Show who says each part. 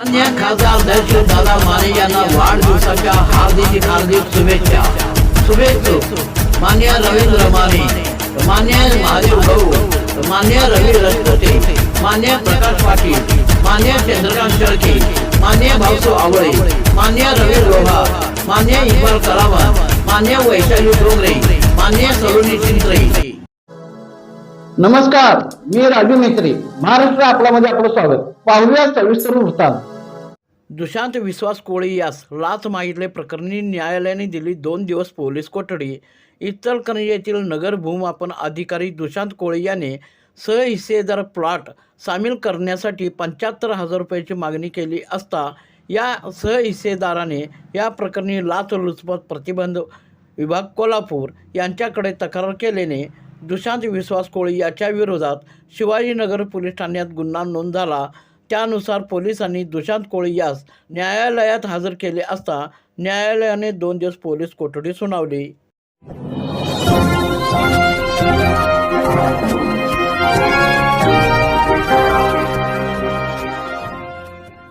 Speaker 1: अन्य खासदार दर्शन दादा माने यांना वाढदिवसाच्या हार्दिक हार्दिक शुभेच्छा. शुभेच्छुक मान्य रवींद्र माने मान्य महादेव भाऊ मान्य रवी रजपुते मान्य प्रकाश पाटील मान्य चंद्रकांत शेळके मान्य भाऊसो आवळे मान्य रवी लोहा मान्य इक्बाल करावा मान्य वैशाली डोंगरे मान्य सरोनी चिंत्रे.
Speaker 2: नमस्कार मी राजू मेत्री महाराष्ट्र आपल्यामध्ये आपलं स्वागत. पाहूया सविस्तर वृत्तांत.
Speaker 1: दुशांत विश्वास कोळी यास लाच मागितले प्रकरणी न्यायालयाने दिली दोन दिवस पोलीस कोठडी. इचलकरंजी येथील नगर भूमापन अधिकारी दुशांत कोळी याने सहहिस्सेदार प्लॉट सामील करण्यासाठी पंच्याहत्तर हजार रुपयाची मागणी केली असता या सहहिस्सेदाराने या प्रकरणी लाचलुचपत प्रतिबंध विभाग कोल्हापूर यांच्याकडे तक्रार केल्याने दुशांत विश्वास कोळी याच्या विरोधात शिवाजीनगर पोलीस ठाण्यात गुन्हा नोंद झाला. त्यानुसार पोलिसांनी दुशांत कोळी यास न्यायालयात हजर केले असता न्यायालयाने दोन दिवस पोलीस कोठडी सुनावली.